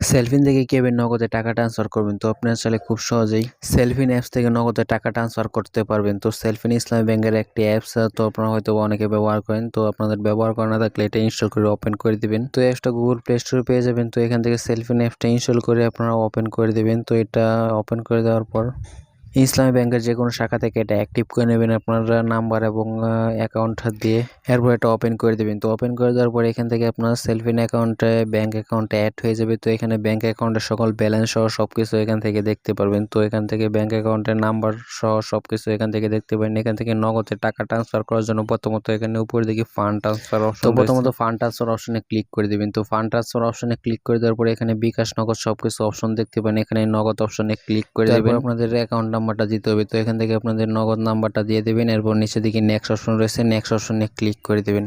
সেলফিন থেকে কীভাবে নগদে টাকা ট্রান্সফার করবেন? তো আপনারা চাইলে খুব সহজেই সেলফিন অ্যাপস থেকে নগদে টাকা ট্রান্সফার করতে পারবেন। তো সেলফিন ইসলামী ব্যাংকের একটি অ্যাপস তো আপনারা হয়তো অনেকে ব্যবহার করেন। তো আপনাদের ব্যবহার করা না থাকলে এটা ইনস্টল করে ওপেন করে দেবেন। তো অ্যাপসটা গুগল প্লে স্টোরে পেয়ে যাবেন। তো এখান থেকে সেলফিন অ্যাপসটা ইনস্টল করে আপনারা ওপেন করে দেবেন। তো এটা ওপেন করে দেওয়ার পর ইসলামী ব্যাংকের যে কোনো শাখা থেকে এটা অ্যাক্টিভ করে নেবেন আপনার নাম্বার এবং অ্যাকাউন্ট দিয়ে। এরপর এটা ওপেন করে দেবেন। তো ওপেন করে দেওয়ার পরে এখান থেকে আপনার সেলফিন অ্যাকাউন্টে ব্যাঙ্ক অ্যাকাউন্টে অ্যাড হয়ে যাবে। তো এখানে ব্যাঙ্ক অ্যাকাউন্টের সকল ব্যালেন্স সহ সব কিছু এখান থেকে দেখতে পারবেন। তো এখান থেকে ব্যাঙ্ক অ্যাকাউন্টের নাম্বার সহ সব কিছু এখান থেকে দেখতে পারেন। এখান থেকে নগদে টাকা ট্রান্সফার করার জন্য প্রথমত এখানে উপরে দিকে ফান্ড ট্রান্সফার অপশন তো প্রথমত ফান্ড ট্রান্সফার অপশনে ক্লিক করে দেবেন। তো ফান্ড ট্রান্সফার অপশনে ক্লিক করে দেওয়ার পরে এখানে বিকাশ নগদ সব কিছু অপশন দেখতে পারেন। এখানে নগদ অপশনে ক্লিক করে দেবেন। আপনাদের অ্যাকাউন্ট নাম্বারটা দিতে হবে। তো এখান থেকে আপনাদের নগদ নাম্বারটা দিয়ে দেবেন, এরপর নিচে দিকে নেক্সট অপশন রয়েছে নেক্সট অপশনে ক্লিক করে দেবেন।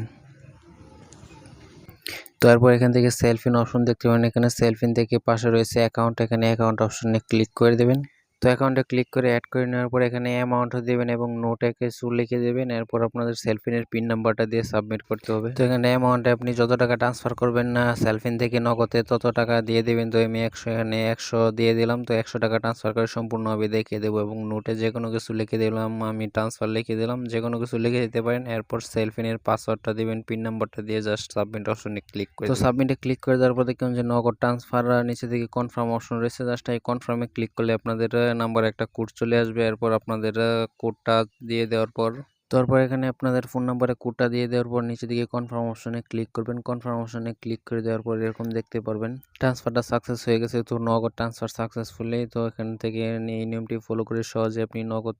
তো এরপর এখান থেকে সেলফিন অপশন দেখতে পাবেন এখানে সেলফিন থেকে পাশে রয়েছে অ্যাকাউন্ট এখানে অ্যাকাউন্ট অপশনে ক্লিক করে দেবেন। তো অ্যাকাউন্টে ক্লিক করে অ্যাড করে নেওয়ার পর এখানে অ্যামাউন্ট দেবেন এবং নোটে কিছু লিখে দেবেন। এরপর আপনাদের সেলফিনের পিন নাম্বারটা দিয়ে সাবমিট করতে হবে। তো এখানে অ্যামাউন্টে আপনি যত টাকা ট্রান্সফার করবেন না সেলফিন থেকে নগদে তত টাকা দিয়ে দেবেন। তো আমি একশো এখানে একশো দিয়ে দিলাম। তো একশো টাকা ট্রান্সফার করে সম্পূর্ণভাবে দেখিয়ে দেবো এবং নোটে যে কোনো কিছু লিখে দিলাম আমি ট্রান্সফার লিখে দিলাম। যে কোনো কিছু লিখে দিতে পারেন। এরপর সেলফিনের পাসওয়ার্ডটা দিবেন পিন নাম্বারটা দিয়ে জাস্ট সাবমিট অপশনে ক্লিক করে তো সাবমিটে ক্লিক করে দেওয়ার পর দেখুন যে নগদ ট্রান্সফার নিচে থেকে কনফার্ম অপশন রয়েছে। জাস্ট এই কনফার্মে ক্লিক করলে আপনাদের নাম্বার একটা কোড চলে আসবে, এরপর আপনাদের কোডটা দিয়ে দেওয়ার পর, তারপর এখানে আপনাদের ফোন নাম্বারে কোডটা দিয়ে দেওয়ার পর নিচে দিকে কনফার্ম অপশনে ক্লিক করবেন। কনফার্ম অপশনে ক্লিক করে দেওয়ার পর এরকম দেখতে পারবেন ট্রান্সফারটা সাকসেস হয়ে গেছে। তো নগদ ট্রান্সফার সাকসেসফুলি তো এখান থেকে এই নিয়মটি ফলো করে সহজে আপনি নগদ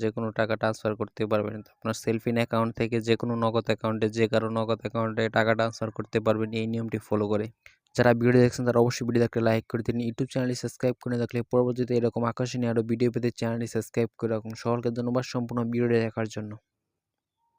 যে কোনো টাকা ট্রান্সফার করতে পারবেন। আপনার সেলফিন অ্যাকাউন্ট থেকে যে কোনো নগদ অ্যাকাউন্টে যে কারও নগদ অ্যাকাউন্টে টাকা ট্রান্সফার করতে পারবেন, এই নিয়মটি ফলো করে। যারা ভিডিও দেখছেন তারা অবশ্যই ভিডিও একটা লাইক করে দিন। ইউটিউব চ্যানেলটি সাবস্ক্রাইব করে থাকলে পরবর্তীতে এরকম আকর্ষণীয় আরও ভিডিও পেতে চ্যানেলটি সাবস্ক্রাইব করে রাখুন। সকলকে ধন্যবাদ সম্পূর্ণ ভিডিও দেখার জন্য।